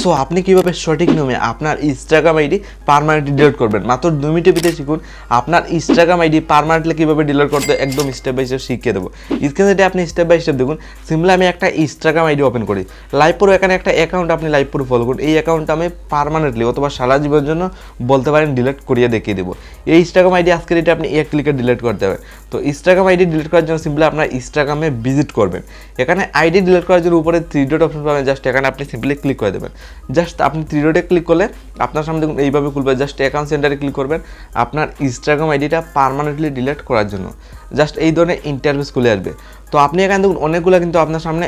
So আপনি কীভাবে সঠিক নিয়মে আপনার ইনস্টাগ্রাম আইডি পারমানেন্টলি ডিলিট করবেন? মাত্র দু মিনিটের ভিতরে শিখুন, আপনার ইনস্টাগ্রাম আইডি পারমানেন্টলি কীভাবে ডিলিট করতে একদম স্টেপ বাই স্টেপ শিখিয়ে দেবো। স্ক্রিনে আপনি স্টেপ বাই স্টেপ দেখুন। সিম্পলি আমি একটা ইনস্টাগ্রাম আইডি ওপেন করি। লাইভ পুরো এখানে একটা অ্যাকাউন্ট আপনি লাইভ পুরো ফলো করুন। এই অ্যাকাউন্টটা আমি পারমানেন্টলি অথবা সারা জীবনের জন্য বলতে পারেন ডিলিট করিয়ে দেখিয়ে দেবো। এই ইনস্টাগ্রাম আইডি আজকের এটা আপনি এক ক্লিকে ডিলিট করতে হবে। তো ইনস্টাগ্রাম আইডি ডিলিট করার জন্য সিম্পলি আপনার ইনস্টাগ্রামে ভিজিট করবেন। এখানে আইডি ডিলিট করার জন্য উপরে থ্রি ডট অপশন পাবেন। জাস্ট এখানে আপনি সিম্পলি ক্লিক করে দেবেন। জাস্ট আপনি থ্রি ডটে ক্লিক করলে আপনার সামনে দেখুন এইভাবে খুলবে। জাস্ট অ্যাকাউন্ট সেন্টারে ক্লিক করবেন আপনার ইনস্টাগ্রাম আইডিটা পারমানেন্টলি ডিলিট করার জন্য। জাস্ট এই ধরনের ইন্টারভিউ খুলে আসবে। তো আপনি এখানে দেখুন, অনেকগুলো কিন্তু আপনার সামনে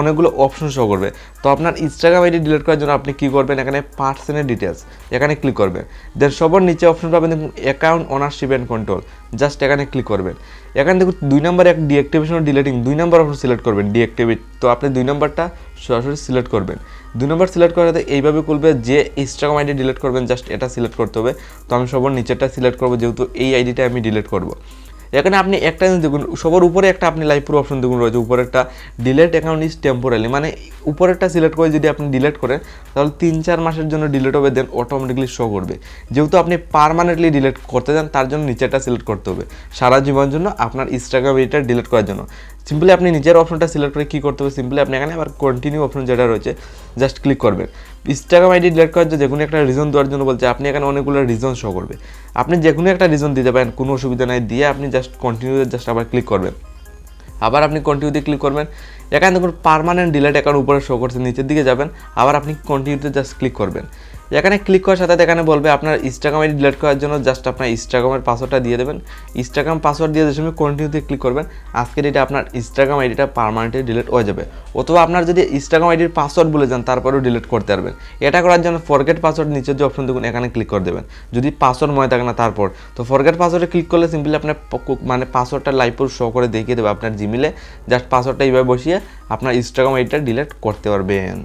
অনেকগুলো অপশন শো করবে। তো আপনার ইনস্টাগ্রাম আইডি ডিলিট করার জন্য আপনি কী করবেন? এখানে পার্সনের ডিটেলস এখানে ক্লিক করবেন দেন সবার নিচে অপশন পাবেন দেখুন account ownership and control just এখানে ক্লিক করবেন। এখানে দেখুন, দুই নম্বর এক ডিঅ্যাক্টিভেশন ডিলেটিং দুই নম্বর অপশন সিলেক্ট করবেন। ডিঅ্যাক্টিভেট তো আপনি দুই নম্বরটা সরাসরি সিলেক্ট করবেন। দুই নম্বর সিলেক্ট করাতে এইভাবে খুলবে যে ইনস্টাগ্রাম আইডি ডিলিট করবেন জাস্ট এটা সিলেক্ট করতে হবে। তো আমি সবার নিচেরটা সিলেক্ট করব, যেহেতু এই আইডিটা আমি ডিলিট করব। এখানে আপনি একটা জিনিস দেখুন, সবার উপরে একটা আপনি লাইভ প্রো অপশন দেখুন রয়েছে উপরে একটা ডিলেট অ্যাকাউন্ট ইজ টেম্পোরালি মানে উপরেরটা সিলেক্ট করে যদি আপনি ডিলেট করেন, তাহলে তিন চার মাসের জন্য ডিলেট হবে দেন অটোমেটিকলি শো করবে। যেহেতু আপনি পারমানেন্টলি ডিলেট করতে চান, তার জন্য নিচেরটা সিলেক্ট করতে হবে, সারা জীবনের জন্য আপনার ইনস্টাগ্রাম এটা ডিলিট করার জন্য। সিম্পলি আপনি নিজের অপশনটা সিলেক্ট করে কী করতে হবে? সিম্পলি আপনি এখানে আবার কন্টিনিউ অপশন যেটা রয়েছে জাস্ট ক্লিক করবেন। ইনস্টাগ্রাম আইডি ডিলিট করার যে কোনো একটা রিজন দেওয়ার জন্য বলছে, আপনি এখানে অনেকগুলো রিজন শো করবে। আপনি যে কোনো একটা রিজন দিতে পারেন, কোনো অসুবিধা নাই, দিয়ে আপনি জাস্ট কন্টিনিউ জাস্ট আবার ক্লিক করবেন। আবার আপনি কন্টিনিউতে ক্লিক করবেন। এখানে দেখুন পারমানেন্ট ডিলেট অ্যাকাউন্ট উপরে শো করছে, নিচের দিকে যাবেন, আবার আপনি কন্টিনিউতে জাস্ট ক্লিক করবেন। এখানে ক্লিক করার সাথে এখানে বলবে আপনার ইনস্টাগ্রাম আইডি ডিলিট করার জন্য জাস্ট আপনার ইনস্টাগ্রামের পাসওয়ার্ডটা দিয়ে দেবেন। ইনস্টাগ্রাম পাসওয়ার্ড দিয়ে যে সময় কন্টিনিউতে ক্লিক করবেন। আজকের এটা আপনার ইনস্টাগ্রাম আইডিটা পারমানেন্টলি ডিলিট হয়ে যাবে। অথবা আপনার যদি ইনস্টাগ্রাম আইডির পাসওয়ার্ড বলে যান, তারপরেও ডিলিট করতে পারবেন। এটা করার জন্য ফরগেট পাসওয়ার্ড নিচের যে অপশন দেখুন, এখানে ক্লিক করে দেবেন। যদি পাসওয়ার্ড মনে থাকে না, তারপর। তো ফরগেট পাসওয়ার্ডে ক্লিক করলে সিম্পলি আপনার মানে পাসওয়ার্ডটা লাইভ শো করে দেখিয়ে দেবে আপনার জিমেলে জাস্ট পাসওয়ার্ডটা এইভাবে বসিয়ে আপনার ইনস্টাগ্রাম আইডিটা ডিলিট করতে পারবেন।